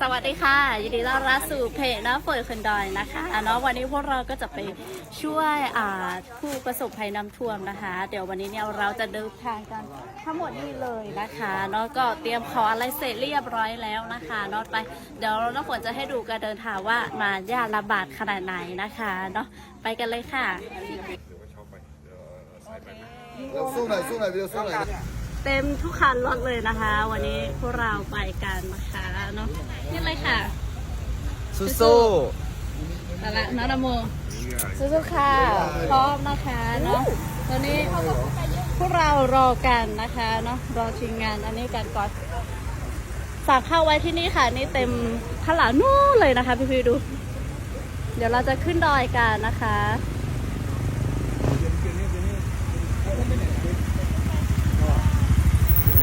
สวัสดีค่ะ ยินดีต้อนรับสู่เพจน้าเฟยคนดอยนะคะเนาะวันนี้พวกเราก็จะไปช่วยอ่าผู้ประสบภัยน้ำท่วมนะคะ เดี๋ยววันนี้เนี่ยเราจะเดินทางกันทั้งหมดนี้เลยนะคะเนาะก็เตรียมขออะไรเสร็จเรียบร้อยแล้วนะคะเนาะไปเดี๋ยวน้าฝนจะให้ดูการเดินทางว่ามายากลำบากขนาดไหนนะคะเนาะไปกันเลยค่ะ สู้หน่อยสู้หน่อยวิดีโอสู้หน่อย เต็มทุกคันรถเลยนะคะ วันนี้พวกเราไปกันนะคะเนาะนี่เลยค่ะสู้สู้เอาละน้องนโมสู้ๆค่ะพร้อมนะคะเนาะตอนนี้พวกเรารอกันนะคะเนาะรอทีมงานอันนี้กันก่อนฝากเข้าไว้ที่นี่ค่ะนี่เต็มขางหลานู่นเลยนะคะ พี่ๆดู เดี๋ยวเราจะขึ้นดอยกันนะคะ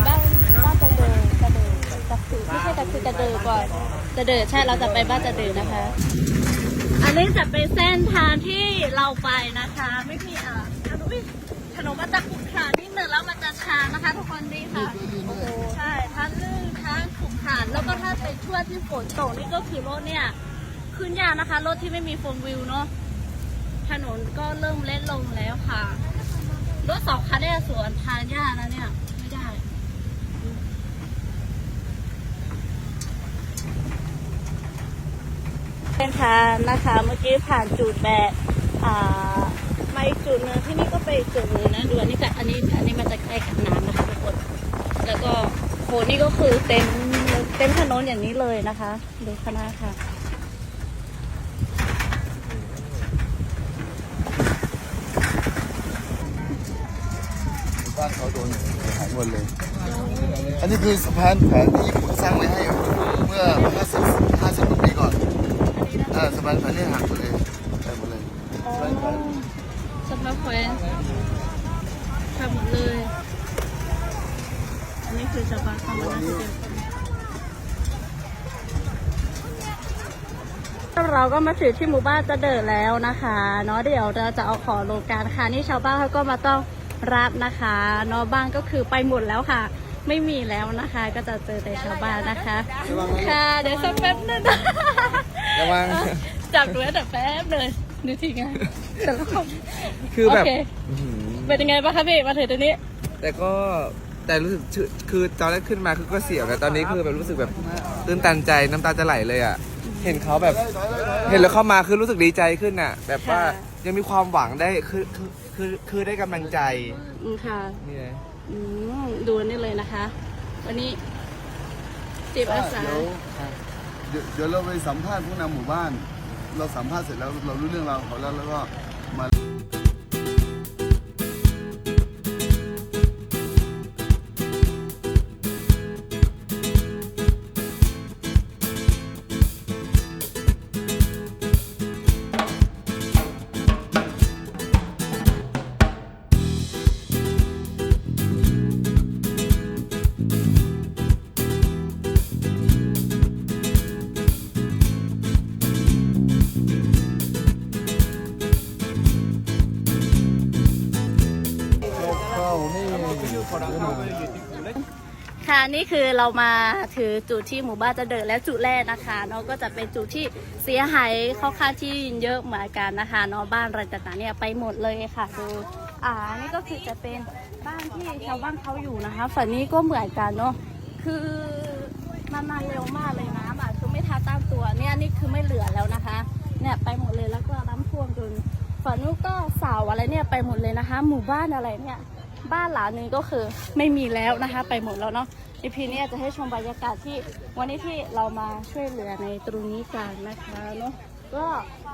บ้านบ้านจะเดินจะเดินจะคือไม่ใช่จะคือจะเดิน ก่อนจะเดินใช่เราจะไปบ้านจะเดินนะคะ อันนี้จะเป็นเส้นทางที่เราไปนะคะ ไม่มีอะถนนมันจะขรุขระนิดนึงแล้วมันจะชานะคะ ทุกคนนี่ค่ะใช่ทั้งลื่นทั้งขรุขระแล้วก็ถ้าเป็นช่วงที่ฝนตกนี่ก็คือรถเนี่ยขึ้นยากนะคะ รถที่ไม่มีโฟมวิวเนาะถนนก็เริ่มเล็ดลงแล้วค่ะรถสองคันเนี่ยสวนทางยากนะเนี่ย ไม่ได้ เป็นทางนะคะ เมื่อกี้ผ่านจุดแบบอ่ามาอีกจุดหนึงที่นี่ก็ไปอีกจุดหนึงนะดูอันนี้กับอันนี้อันนี้มันจะใกล้กับน้ำนะคะทุกคนแล้วก็โหนี่ก็คือเต็มเต็มถนนอย่างนี้เลยนะคะดูคณะค่ะบ้านเขาโดนหายหมดเลย อันนี้คือสะพานแขวนที่ญี่ปุ่นสร้างไว้ให้เมื่อ50 50กว่าปีก่อน อ่าสะพานแขวนนี่หักหมดเลยไปหมดเลยอ๋อสะพานแขวนสำหรับแขวนทำหมดเลย อันนี้คือชาวบ้านทำมาแล้เดียวเราก็มาถึงที่หมู่บ้านจะเดินแล้วนะคะเนาะเดี๋ยวเราจะเอาของลงการค่ะนี่ชาวบ้านเขาก็มาต้องรับนะคะเนาะบ้านก็คือไปหมดแล้วค่ะ ไม่มีแล้วนะคะ ก็จะเจอแต่ชาวบ้านนะคะ ค่ะเดี๋ยวสักแป๊บนึงนะ ระวัง จับด้วยแต่แป๊บเลยดูทีงานแต่ละคนคือแบบโอเคอื้อหือเป็นยังไงบ้างคะพี่มาถึงตรงนี้ แต่ก็แต่รู้สึกชื่อคือตอนแรกขึ้นมาคือก็เสียวแต่ตอนนี้คือแบบรู้สึกแบบตื้นตันใจน้ำตาจะไหลเลยอะ เห็นเขาแบบ เห็นแล้วเข้ามาคือรู้สึกดีใจขึ้นอะ แบบว่าค่ะ ยังมีความหวังได้คือคือคือคือได้กำลังใจอืมค่ะ นี่ไงอืมดูนี่เลยนะคะ วันนี้จิบอาสา เดี๋ยว เดี๋ยวเดี๋ยวเราไปสัมภาษณ์ผู้นำหมู่บ้าน เราสัมภาษณ์เสร็จแล้วเรารู้เรื่องราวของเขาแล้วแล้วก็มา นี่คือเรามาถือจุดที่หมู่บ้านจะเดินและจุดแรกนะคะเนาะก็จะเป็นจุดที่เสียหายค่อนข้างที่เยอะเหมือนกันนะคะเนาะบ้านอะไรต่างๆเนี่ยไปหมดเลยค่ะดูอ่านี่ก็คือจะเป็นบ้านที่ชาวบ้านเขาอยู่นะคะฝั่งนี้ก็เหมือนกันเนาะคือมันมาเร็วมากเลยนะอะคือไม่ทันตั้งตัวเนี่ยนี่คือไม่เหลือแล้วนะคะเนี่ยไปหมดเลยแล้วก็น้ำท่วมจนฝั่งนู้นก็เสาอะไรเนี่ยไปหมดเลยนะคะ หมู่บ้านอะไรเนี่ยบ้านหลังนึงก็คือไม่มีแล้วนะคะ ไปหมดแล้วเนาะ อีพีนี้จะให้ชมบรรยากาศที่วันนี้ที่เรามาช่วยเหลือในตรงนี้กันนะคะเนาะก็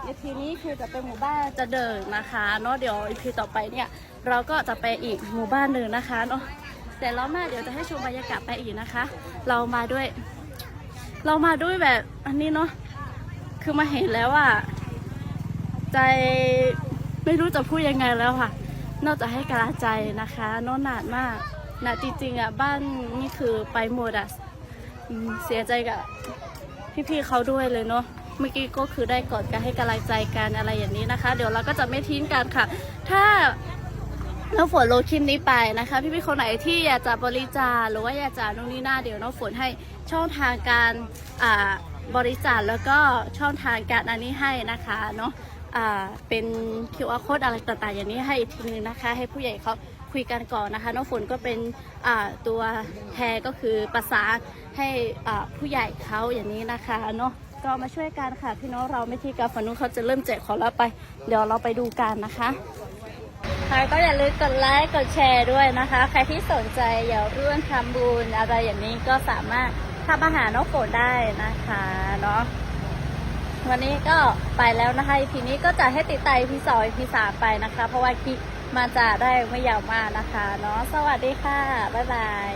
อีพีนี้คือจะเป็นหมู่บ้านจะเดินนะคะเนาะเดี๋ยวอีพีต่อไปเนี่ยเราก็จะไปอีกหมู่บ้านหนึ่งนะคะเนาะแต่เรามาเดี๋ยวจะให้ชมบรรยากาศไปอีกนะคะ เรามาด้วย เรามาด้วยแบบอันนี้เนาะคือมาเห็นแล้วอะใจไม่รู้จะพูดยังไงแล้วค่ะ นอกจากให้กำลังใจนะคะโน้นหนาดมาก นาจริงๆอะบ้านนี่คือไปหมดอะเสียใจกับพี่ๆเขาด้วยเลยเนาะเมื่อกี้ก็คือได้กอดกันให้กำลังใจกันอะไรอย่างนี้นะคะ เดี๋ยวเราก็จะไม่ทิ้งกันค่ะ ถ้าแล้วฝนโลคลิปนี้ไปนะคะ พี่ๆคนไหนที่อยากจะบริจาคหรือว่าอยากจะนู่นนี่นั่นเดี๋ยวน้องฝนให้ช่องทางการอ่าบริจาคแล้วก็ช่องทางการอันนี้ให้นะคะเนาะอ่าเป็น QR code อะไรต่างๆอย่างนี้ให้อีกทีนึงนะคะ ให้ผู้ใหญ่เขา คุยกันก่อนนะคะน้องฝนก็เป็นตัวแทนก็คือประสานให้ผู้ใหญ่เขาอย่างนี้นะคะเนาะก็มาช่วยกันค่ะพี่น้องเราไม่ที่กาฝันนู้นเขาจะเริ่มแจกของแล้วไป เดี๋ยวเราไปดูกันนะคะค่ะก็อย่าลืมกดไลค์กดแชร์ด้วยนะคะ ใครที่สนใจอยากร่วมทำบุญอะไรอย่างนี้ก็สามารถทำอาหารน้องฝนได้นะคะเนาะวันนี้ก็ไปแล้วนะคะ EP นี้ก็จะให้ติดตาม EP สอง EP สามไปนะคะ เพราะว่าคิ มาจะได้ไม่ยาวมากนะคะเนาะสวัสดีค่ะ บ๊ายบาย